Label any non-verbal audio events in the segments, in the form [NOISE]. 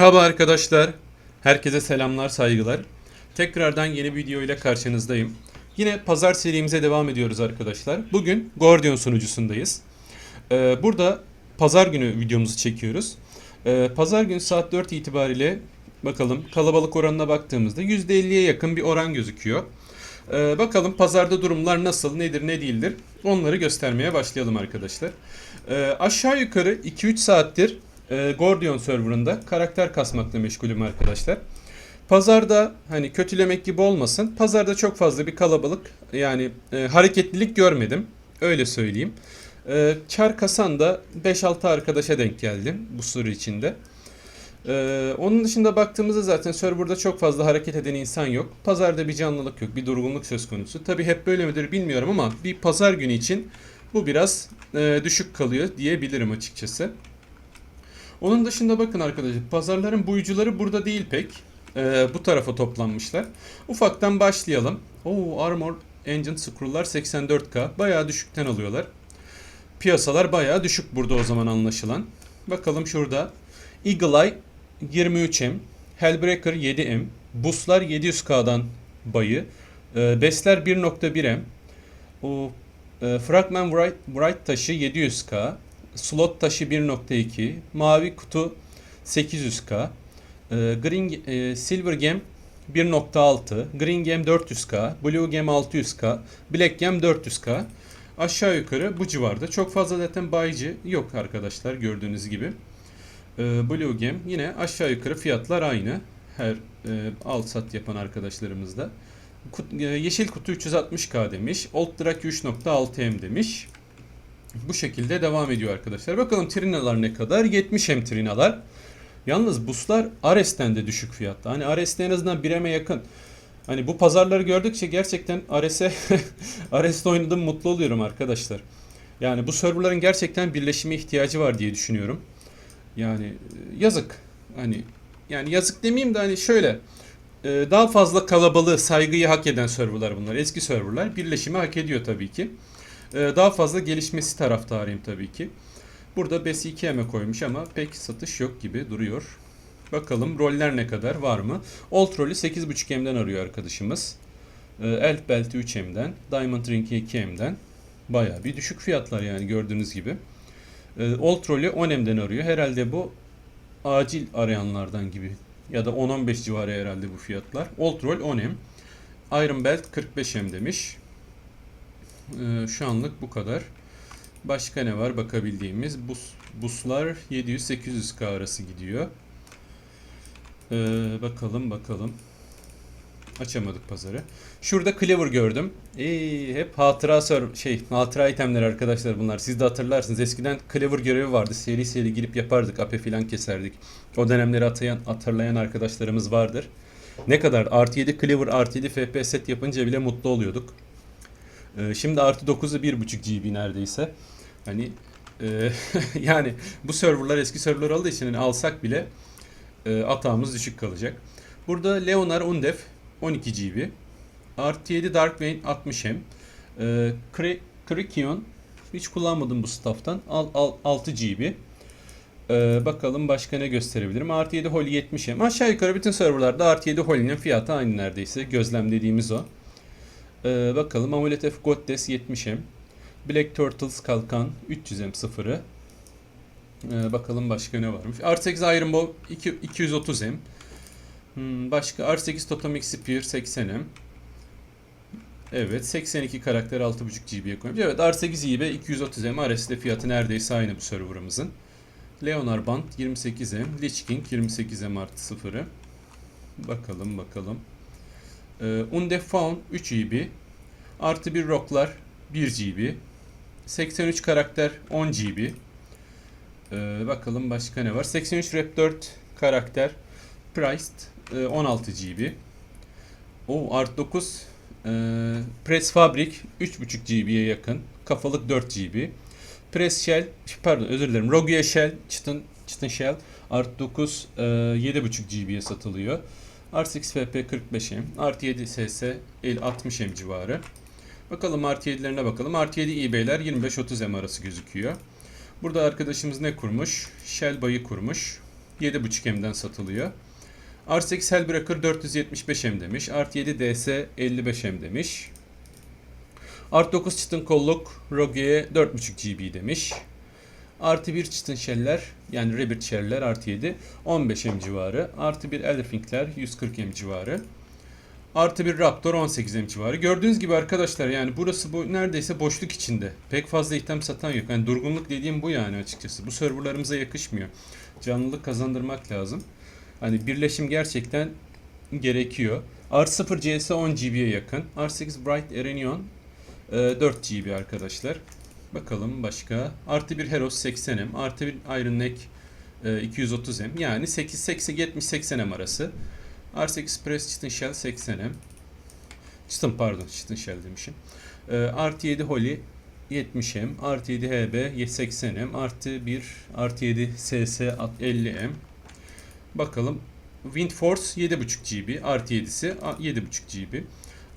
Merhaba arkadaşlar. Herkese selamlar, saygılar. Tekrardan yeni bir video ile karşınızdayım. Yine pazar serimize devam ediyoruz arkadaşlar. Bugün Gordion sunucusundayız. Ee, burada pazar günü videomuzu çekiyoruz. Ee, pazar günü saat 4 itibariyle bakalım kalabalık oranına baktığımızda %50'ye yakın bir oran gözüküyor. Ee, bakalım pazarda durumlar nasıl, nedir, ne değildir onları göstermeye başlayalım arkadaşlar. Ee, aşağı yukarı 2-3 saattir e, Gordion serverında karakter kasmakla meşgulüm arkadaşlar. Pazarda hani kötülemek gibi olmasın. Pazarda çok fazla bir kalabalık yani e, hareketlilik görmedim. Öyle söyleyeyim. E, kar kasan da 5-6 arkadaşa denk geldim bu süre içinde. E, onun dışında baktığımızda zaten serverda çok fazla hareket eden insan yok. Pazarda bir canlılık yok, bir durgunluk söz konusu. Tabi hep böyle midir bilmiyorum ama bir pazar günü için bu biraz e, düşük kalıyor diyebilirim açıkçası. Onun dışında bakın arkadaşlar pazarların buyucuları burada değil pek. Ee, bu tarafa toplanmışlar. Ufaktan başlayalım. Oo Armor Engine Scroll'lar 84K. Bayağı düşükten alıyorlar. Piyasalar bayağı düşük burada o zaman anlaşılan. Bakalım şurada. Eagle Eye 23M. Hellbreaker 7M. Buslar 700K'dan bayı. Ee, Besler 1.1M. O e, Fragment Bright, Bright taşı 700K. Slot taşı 1.2, mavi kutu 800k, e, Green e, Silver Gem 1.6, Green Gem 400k, Blue Gem 600k, Black Gem 400k. Aşağı yukarı bu civarda. Çok fazla zaten bayıcı yok arkadaşlar gördüğünüz gibi. E, Blue Gem yine aşağı yukarı fiyatlar aynı. Her alt sat yapan arkadaşlarımızda. Yeşil kutu 360k demiş. Old Drake 3.6M demiş. Bu şekilde devam ediyor arkadaşlar. Bakalım trinalar ne kadar? 70 hem trinalar. Yalnız buslar Ares'ten de düşük fiyatta. Hani Ares'te en azından 1M'e yakın. Hani bu pazarları gördükçe gerçekten Ares'e [LAUGHS] Ares'te oynadım mutlu oluyorum arkadaşlar. Yani bu serverların gerçekten birleşime ihtiyacı var diye düşünüyorum. Yani e, yazık. Hani yani yazık demeyeyim de hani şöyle e, daha fazla kalabalığı, saygıyı hak eden serverlar bunlar. Eski serverlar birleşimi hak ediyor tabii ki. Ee, daha fazla gelişmesi taraftarıyım tabii ki. Burada BES 2M'e koymuş ama pek satış yok gibi duruyor. Bakalım roller ne kadar var mı? Old rolü 8.5M'den arıyor arkadaşımız. Ee, Elf Belt'i 3M'den. Diamond Ring'i 2M'den. Baya bir düşük fiyatlar yani gördüğünüz gibi. Ee, Old rolü 10M'den arıyor. Herhalde bu acil arayanlardan gibi. Ya da 10-15 civarı herhalde bu fiyatlar. Old roll 10M. Iron Belt 45M demiş. Ee, şu anlık bu kadar. Başka ne var bakabildiğimiz? Bus, buslar 700-800K arası gidiyor. Ee, bakalım bakalım. Açamadık pazarı. Şurada Cleaver gördüm. Ee, hep hatıra ser şey hatıra itemler arkadaşlar bunlar. Siz de hatırlarsınız. Eskiden Cleaver görevi vardı. Seri seri girip yapardık. AP filan keserdik. O dönemleri atayan, hatırlayan arkadaşlarımız vardır. Ne kadar artı 7 Cleaver artı 7 FP set yapınca bile mutlu oluyorduk. Ee, Şimdi artı 9'u 1.5 GB neredeyse. Hani e, [LAUGHS] yani bu serverlar eski serverlar olduğu için hani alsak bile e, atağımız düşük kalacak. Burada Leonar Undef 12 GB. Artı 7 Darkvein 60 M. E, Krikion hiç kullanmadım bu staff'tan. Al, al, 6 GB. E, bakalım başka ne gösterebilirim. Artı 7 Holy 70 M. Aşağı yukarı bütün serverlarda artı 7 Holy'nin fiyatı aynı neredeyse. Gözlemlediğimiz o. Ee, bakalım Amulet F Goddes 70M. Black Turtles kalkan 300M sıfırı. Ee, bakalım başka ne varmış. R8 Iron Bow 2, 230M. Hmm, başka R8 Totemix Spear 80M. Evet 82 karakter 6.5 GB'ye koymuş. Evet R8 iyi be 230M. RS'de fiyatı neredeyse aynı bu serverımızın. Leonar Band 28M. Lich King 28M artı sıfırı. Bakalım bakalım. Ee, Undefaun 3 GB. Artı bir rocklar 1 GB. 83 karakter 10 GB. Ee, bakalım başka ne var. 83 rap 4 karakter. Priced e, 16 GB. O Art 9 e, Press Fabric 3.5 GB'ye yakın. Kafalık 4 GB. Press Shell pardon özür dilerim. Rogue Shell Chitin, Chitin Shell Art 9 e, 7.5 GB'ye satılıyor. R6 FP 45M, Artı 7 SS 60M civarı. Bakalım Artı 7'lerine bakalım. Artı 7 eBay'ler 25-30M arası gözüküyor. Burada arkadaşımız ne kurmuş? Shell bayı kurmuş. 7.5M'den satılıyor. R8 Hellbreaker 475M demiş. Art 7 DS 55M demiş. Art 9 çıtın kolluk Rogue'ye 4.5 GB demiş. Artı 1 çıtın sheller yani Rabbit shell'ler artı 7 15M civarı. Artı 1 Elderfing'ler 140M civarı. Artı bir Raptor 18M civarı. Gördüğünüz gibi arkadaşlar yani burası bu neredeyse boşluk içinde. Pek fazla item satan yok. Yani durgunluk dediğim bu yani açıkçası. Bu serverlarımıza yakışmıyor. Canlılık kazandırmak lazım. Hani birleşim gerçekten gerekiyor. R0 CS 10 GB'ye yakın. R8 Bright Erenion e, 4 GB arkadaşlar. Bakalım başka. Artı bir Heros 80M. Artı bir Iron Neck e, 230M. Yani 8, 80, 70, 80M arası. R8 Press Chitin Shell 80M. Chitin pardon Chitin Shell demişim. E, artı 7 Holy 70M. Artı 7 HB 80M. Artı 1 artı 7 SS 50M. Bakalım. Wind Force 7.5 GB. Artı 7'si 7.5 GB.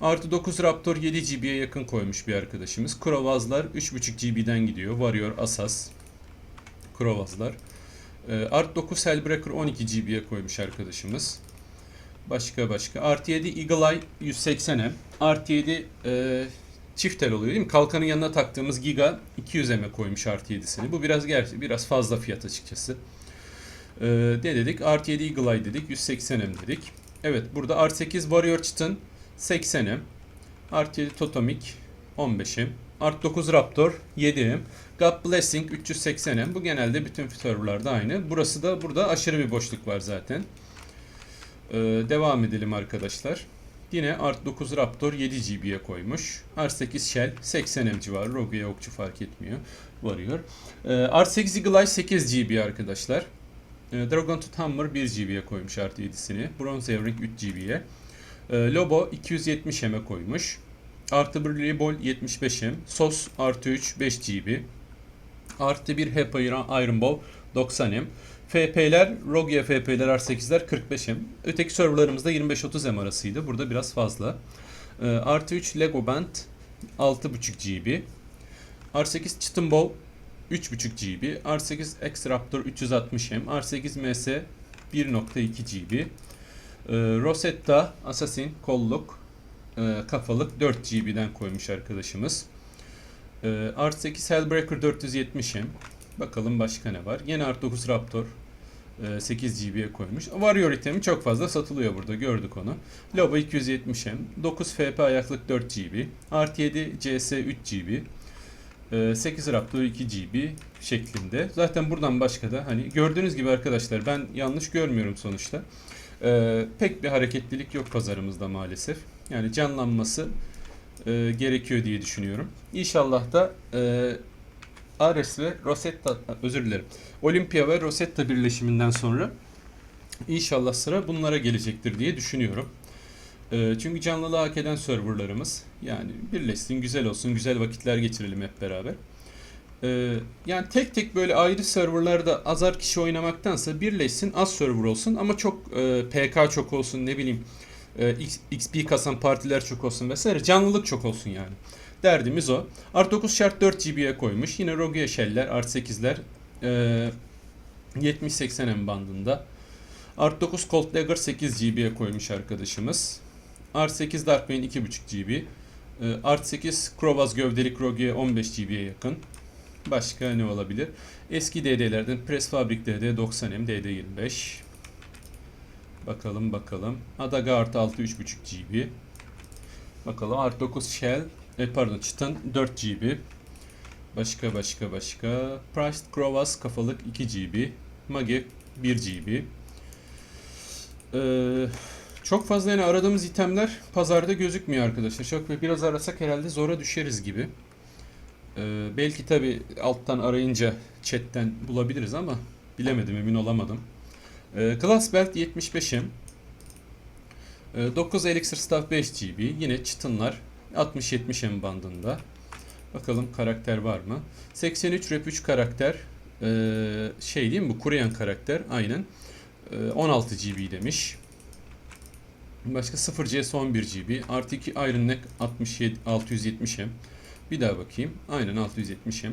Artı 9 Raptor 7 GB'ye yakın koymuş bir arkadaşımız. Krovazlar 3.5 GB'den gidiyor. Warrior Asas. Krovazlar. Ee, Art 9 Hellbreaker 12 GB'ye koymuş arkadaşımız. Başka başka. Artı 7 Eagle Eye 180M. Artı 7 e, çift tel oluyor değil mi? Kalkanın yanına taktığımız Giga 200M'e koymuş artı 7'sini. Bu biraz gerçi biraz fazla fiyat açıkçası. Ee, ne dedik? Artı 7 Eagle Eye dedik. 180M dedik. Evet burada R8 Warrior Chitin 80M. Art 7 Totomik 15M. Art 9 Raptor 7M. God Blessing 380M. Bu genelde bütün serverlarda aynı. Burası da burada aşırı bir boşluk var zaten. Ee, devam edelim arkadaşlar. Yine Art 9 Raptor 7 GB'ye koymuş. R8 Shell 80M civarı. Rogue'ya okçu fark etmiyor. Varıyor. Ee, R8 Eagle Eye 8 GB arkadaşlar. Ee, Dragon Tooth Hammer 1 GB'ye koymuş Art 7'sini. Bronze Earring 3 GB'ye. Ee, Lobo 270M'e koymuş. Artı 1 Libol 75M. Sos artı 3 5 GB. Artı 1 HEPA Iron Bow 90M. FP'ler, Rogue FP'ler R8'ler 45M. Öteki serverlarımızda 25-30M arasıydı. Burada biraz fazla. Ee, artı 3 Lego Band 6.5 GB. R8 Chitin Bow 3.5 GB. R8 X Raptor 360M. R8 MS 1.2 GB. Rosetta Assassin kolluk e, kafalık 4 GB'den koymuş arkadaşımız. Ee, R8 Hellbreaker 470M. Bakalım başka ne var. Yine R9 Raptor e, 8 GB'ye koymuş. Warrior itemi çok fazla satılıyor burada gördük onu. Lobo 270M. 9 FP ayaklık 4 GB. Art 7 CS 3 GB. e, 8 Raptor 2 GB şeklinde. Zaten buradan başka da hani gördüğünüz gibi arkadaşlar ben yanlış görmüyorum sonuçta. Ee, pek bir hareketlilik yok pazarımızda maalesef. Yani canlanması e, gerekiyor diye düşünüyorum. İnşallah da e, Ares ve Rosetta özür dilerim. Olympia ve Rosetta birleşiminden sonra inşallah sıra bunlara gelecektir diye düşünüyorum. E, çünkü canlılığı hak eden serverlarımız yani birleşsin, güzel olsun, güzel vakitler geçirelim hep beraber. Ee, yani tek tek böyle ayrı serverlarda azar kişi oynamaktansa birleşsin az server olsun ama çok e, PK çok olsun ne bileyim e, XP kasan partiler çok olsun vesaire canlılık çok olsun yani. Derdimiz o. Art 9 şart 4 GB'ye koymuş. Yine Rogue Shell'ler, Art 8'ler e, 70-80M bandında. Art 9 Colt Dagger 8 GB'ye koymuş arkadaşımız. Art 8 Darkbane 2.5 GB. Art 8 Krovaz gövdelik Rogue'ye 15 GB'ye yakın. Başka ne olabilir? Eski DD'lerden Press Fabric DD 90M DD25. Bakalım bakalım. Adaga artı 6 3.5 GB. Bakalım Art 9 Shell. E, pardon Chitin 4 GB. Başka başka başka. Priced Krovas kafalık 2 GB. Mage 1 GB. Ee, çok fazla yani aradığımız itemler pazarda gözükmüyor arkadaşlar. Çok biraz arasak herhalde zora düşeriz gibi. Ee, belki tabi alttan arayınca chatten bulabiliriz ama bilemedim emin olamadım. Ee, Glass Belt 75M. Ee, 9 Elixir Staff 5 GB. Yine çıtınlar 60-70M bandında. Bakalım karakter var mı? 83 Rep 3 karakter. Ee, şey değil mi bu? Kuruyan karakter. Aynen. Ee, 16 GB demiş. Başka 0 CS 11 GB. Artı 2 Iron Neck 67 670M. Bir daha bakayım. Aynen 670M.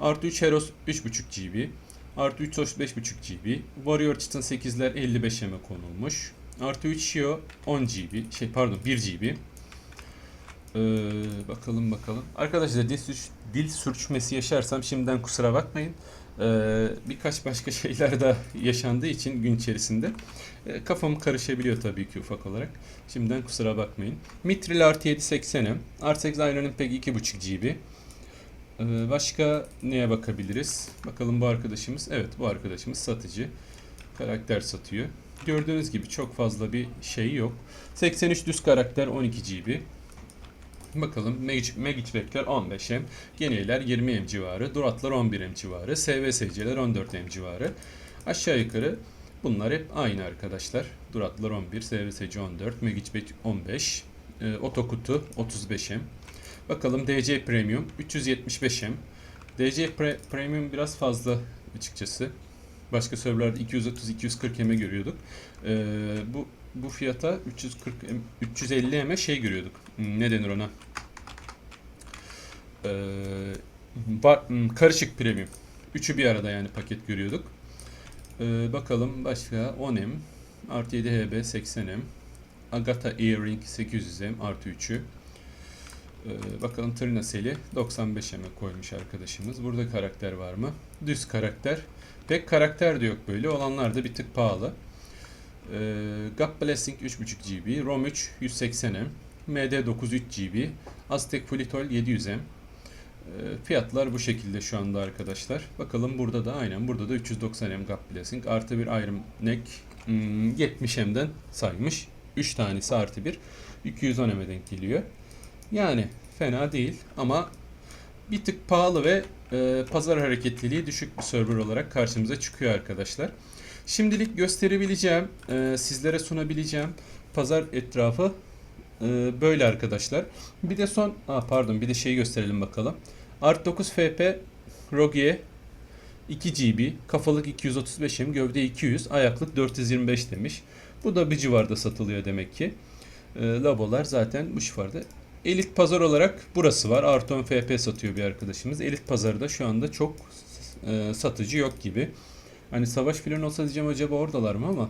Artı 3 Heros 3.5 GB. Artı 3 Source 5.5 GB. Warrior Titan 8'ler 55 M konulmuş. Artı 3 Shio 10 GB. Şey pardon 1 GB. Ee, bakalım bakalım. Arkadaşlar dil, sürç- dil sürçmesi yaşarsam şimdiden kusura bakmayın. Ee, birkaç başka [LAUGHS] şeyler de yaşandığı için gün içerisinde e, kafam karışabiliyor tabii ki ufak olarak. Şimdiden kusura bakmayın. Mitril artı 780M. R8 Iron Impact 2.5 GB. Ee, başka neye bakabiliriz? Bakalım bu arkadaşımız. Evet bu arkadaşımız satıcı. Karakter satıyor. Gördüğünüz gibi çok fazla bir şey yok. 83 düz karakter 12 GB. Bakalım Magic, Back'ler 15M, Geneyler 20M civarı, Duratlar 11M civarı, SVSC'ler 14M civarı. Aşağı yukarı bunlar hep aynı arkadaşlar. Duratlar 11, SVSC 14, Magic Back 15, e, Otokutu 35M. Bakalım DC Premium 375M. DC Pre- Premium biraz fazla açıkçası. Başka serverlerde 230-240 M'e görüyorduk. Ee, bu bu fiyata 340 M, 350 M'e şey görüyorduk. Ne denir ona? Ee, ba- hmm, karışık premium. Üçü bir arada yani paket görüyorduk. Ee, bakalım başka 10M, artı 7 HB 80M, Agatha Earring 800M artı 3'ü. Ee, bakalım Trina Seli 95 M koymuş arkadaşımız. Burada karakter var mı? Düz karakter. Pek karakter de yok böyle. Olanlar da bir tık pahalı. Ee, God Blessing 3.5 GB, ROM 3 180M, MD 9 3 GB, Aztec Flitol 700M. Ee, fiyatlar bu şekilde şu anda arkadaşlar. Bakalım burada da aynen burada da 390M God Blessing artı bir Iron Neck hmm, 70M'den saymış. 3 tanesi artı bir 210M'e denk geliyor. Yani fena değil ama bir tık pahalı ve e, pazar hareketliliği düşük bir server olarak karşımıza çıkıyor arkadaşlar. Şimdilik gösterebileceğim, e, sizlere sunabileceğim pazar etrafı e, böyle arkadaşlar. Bir de son, aa, pardon bir de şeyi gösterelim bakalım. Art 9 FP Rogue 2 GB, kafalık 235 M, gövde 200, ayaklık 425 demiş. Bu da bir civarda satılıyor demek ki. E, labolar zaten bu civarda. Elit pazar olarak burası var. Arton FP satıyor bir arkadaşımız. Elit pazarda şu anda çok e, satıcı yok gibi. Hani savaş filan olsa diyeceğim acaba oradalar mı ama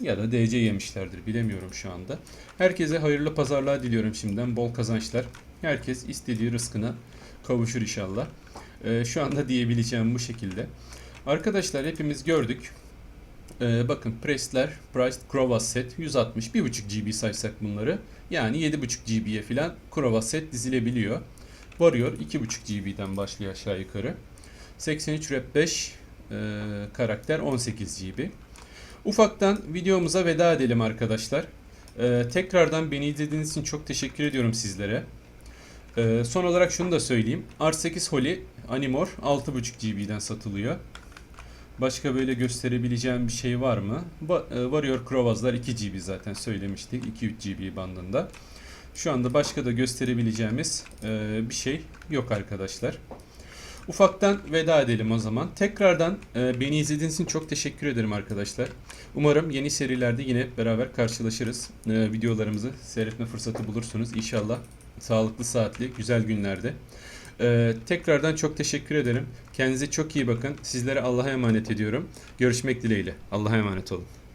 ya da DC yemişlerdir bilemiyorum şu anda. Herkese hayırlı pazarlar diliyorum şimdiden. Bol kazançlar. Herkes istediği rızkına kavuşur inşallah. E, şu anda diyebileceğim bu şekilde. Arkadaşlar hepimiz gördük. Ee, bakın Press'ler Priced Crowas Set 160 1.5 GB saysak bunları. Yani 7.5 GB'ye filan Crowas Set dizilebiliyor. Warrior 2.5 GB'den başlıyor aşağı yukarı. 83 Rep 5 e, karakter 18 GB. Ufaktan videomuza veda edelim arkadaşlar. Ee, tekrardan beni izlediğiniz için çok teşekkür ediyorum sizlere. Ee, son olarak şunu da söyleyeyim. R8 Holy Animor 6.5 GB'den satılıyor. Başka böyle gösterebileceğim bir şey var mı? Ba- e, Warrior Crowaz'lar 2 GB zaten söylemiştik. 2-3 GB bandında. Şu anda başka da gösterebileceğimiz e, bir şey yok arkadaşlar. Ufaktan veda edelim o zaman. Tekrardan e, beni izlediğiniz için çok teşekkür ederim arkadaşlar. Umarım yeni serilerde yine beraber karşılaşırız. E, videolarımızı seyretme fırsatı bulursunuz. İnşallah sağlıklı, saatli, güzel günlerde. Ee, tekrardan çok teşekkür ederim. Kendinize çok iyi bakın. Sizlere Allah'a emanet ediyorum. Görüşmek dileğiyle. Allah'a emanet olun.